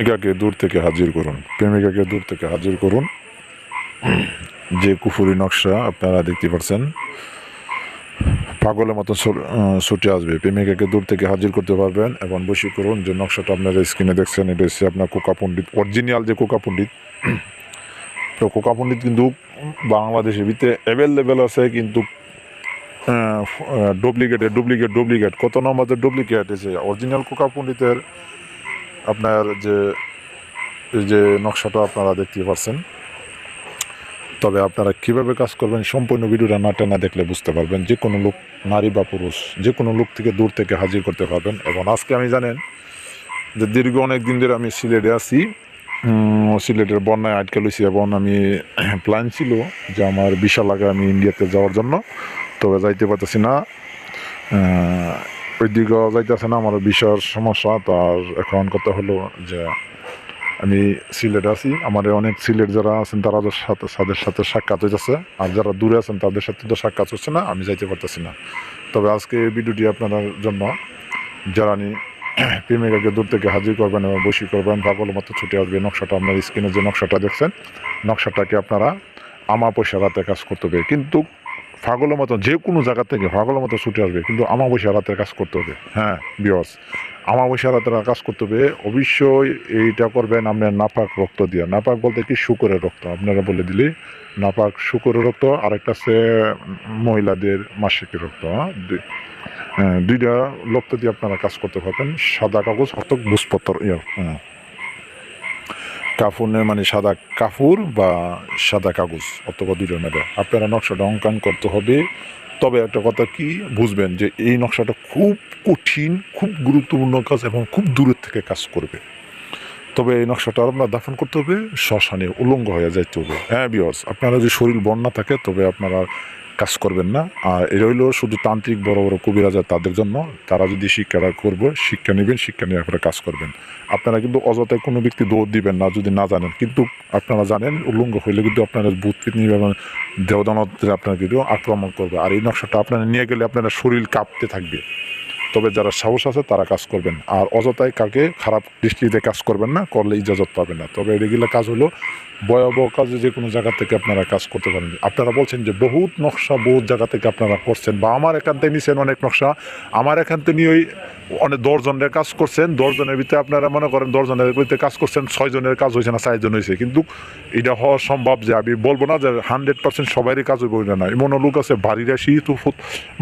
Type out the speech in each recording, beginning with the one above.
প্রেমিকাকে দূর থেকে হাজির করুন। প্রেমিকাকে দূর থেকে হাজির করুন। যে কুফুরি নকশা আপনারা দেখতে পাচ্ছেন, পাগলের মতো ছুটে আসবে। প্রেমিকাকে দূর থেকে হাজির করতে পারবেন এবং করুন। যে নকশাটা আপনারা স্ক্রিনে দেখছেন, এটা হচ্ছে আপনার কোকা পণ্ডিত, অরিজিনাল যে কোকা পণ্ডিত। তো কোকা পণ্ডিত কিন্তু বাংলাদেশের ভিতরে অ্যাভেলেবেল আছে, কিন্তু ডুপ্লিকেটে ডুপ্লিকেট ডুপ্লিকেট কত নম্বর ডুপ্লিকেট আছে অরিজিনাল কোকা পণ্ডিতের আপনার যে, এই যে নকশাটা আপনারা দেখতে পাচ্ছেন তবে আপনারা কীভাবে কাজ করবেন সম্পূর্ণ ভিডিওটা না টেনা দেখলে বুঝতে পারবেন। যে কোনো লোক, নারী বা পুরুষ, যে কোনো লোক থেকে দূর থেকে হাজির করতে পারবেন। এবং আজকে আমি জানেন যে দীর্ঘ অনেক দিন ধরে আমি সিলেটে আছি। সিলেটের বন্যায় আটকে লইছি এবং আমি প্ল্যান ছিল যে আমার বিশাল আগে আমি ইন্ডিয়াতে যাওয়ার জন্য। তবে যাইতে পারতেছি না। ওই দিকেও যাইতেছে না, আমার বিশাল সমস্যা। তার এখন কথা হলো যে আমি সিলেট আছি। আমার অনেক সিলেট যারা আছেন, তারা সাথে, তাদের সাথে সাক্ষাৎ হইতেছে। আর যারা দূরে আছেন, তাদের সাথে তো সাক্ষাৎ হচ্ছে না, আমি যাইতে পারতেছি না। তবে আজকে এই ভিডিওটি আপনাদের জন্য, যারা প্রেমিকাকে দূর থেকে হাজির করবেন এবং বসি করবেন পাগল মতো ছুটে আসবে, নকশাটা আপনার স্ক্রিনে যে নকশাটা দেখছেন, নকশাটাকে আপনারা আমা পয়সা রাতে কাজ করতে হবে। কিন্তু পাগলের মতো যে কোনো জায়গা থেকে পাগলের মতো ছুটে আসবে কিন্তু আমাবস্যা রাতের কাজ করতে হবে। হ্যাঁ বিয়স আমাবস্যা রাতের কাজ করতে হবে। অবশ্যই এইটা করবেন আপনার নাপাক রক্ত দিয়ে। নাপাক বলতে কি? শুকরের রক্ত। আপনারা বলে দিলে নাপাক শুকরের রক্ত আরেকটা আছে মহিলাদের মাসিকের রক্ত। হ্যাঁ? হ্যাঁ, দুইটা রক্ত দিয়ে আপনারা কাজ করতে পারবেন। সাদা কাগজ হতক বুঝপত্র ইয়ে কাফুনের মানে সাদা কাফুর বা সাদা কাগজ, অথবা দুইটার মধ্যে আপনারা নকশাটা অঙ্কন করতে হবে। তবে একটা কথা কি, বুঝবেন যে এই নকশাটা খুব কঠিন, খুব গুরুত্বপূর্ণ কাজ এবং খুব দূরের থেকে কাজ করবে। তবে এই নকশাটা আপনার দাফন করতে হবে, শ্মশানে উলঙ্গ হয়ে যাইতে হবে। হ্যাঁ বিয়র্স আপনারা যদি শরীর বন্যা থাকে, তবে আপনারা কাজ করবেন না। আর এটা হইল শুধু তান্ত্রিক বড় বড় কবিরাজা তাদের জন্য। তারা যদি শিক্ষাটা করবে, শিক্ষা নেবেন, শিক্ষা নিয়ে আপনারা কাজ করবেন। আপনারা কিন্তু অযথায় কোনো ব্যক্তি দৌড় দিবেন না যদি না জানেন। কিন্তু আপনারা জানেন উল্লঙ্গ হইলে কিন্তু আপনারা ভূত নিয়ে দেবদানতদের আপনারা কিন্তু আক্রমণ করবে। আর এই নকশাটা আপনারা নিয়ে গেলে আপনারা শরীর কাঁপতে থাকবে। তবে যারা সাহস আছে তারা কাজ করবেন। আর অযথায় কাকে খারাপ দৃষ্টিতে কাজ করবেন না, করলে ইজাজত পাবেন না। তবে এগুলো কাজ হলো ভয়াবহ কাজে যে কোনো জায়গা থেকে আপনারা কাজ করতে পারেন। আপনারা বলছেন যে বহুত নকশা বহুত জায়গা থেকে আপনারা করছেন বা আমার এখান থেকে নিছেন অনেক নকশা। আমার এখান থেকে নিয়েই অনেক দশজনের কাজ করছেন, দশজনের ভিতরে আপনারা মনে করেন দশজনের ভিতরে কাজ করছেন, ছয়জনের কাজ হয়েছে না, চারজন হয়েছে কিন্তু এটা হওয়া সম্ভব যে আমি বলব না যে হান্ড্রেড পার্সেন্ট সবারই কাজ হইব না। এমনও লোক আছে ভারী রাশি তো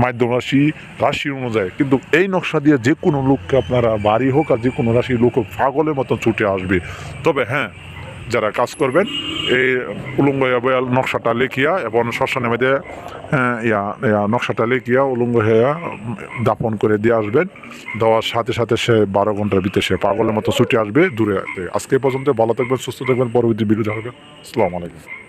মাধ্যম রাশি রাশি অনুযায়ী। কিন্তু এই নকশা দিয়ে যে কোনো লোককে আপনারা বাড়ি হোক আর যে কোনো রাশি লোক হোক, পাগলের মতো ছুটে আসবে। তবে হ্যাঁ যারা কাজ করবেন এই উলঙ্গ বয়াল নকশাটা লেখিয়া এবং শ্মশানের মধ্যে হ্যাঁ, ইয়া ইয়া নকশাটা লেখিয়া উলঙ্গ হয়ে দাপন করে দিয়ে আসবেন। দেওয়ার সাথে সাথে সে বারো ঘণ্টার ভিতরে সে পাগলের মতো ছুটে আসবে দূরে। আজকে পর্যন্ত ভালো থাকবেন সুস্থ থাকবেন পরবর্তী ভিডিও হবে। আসসালামু আলাইকুম।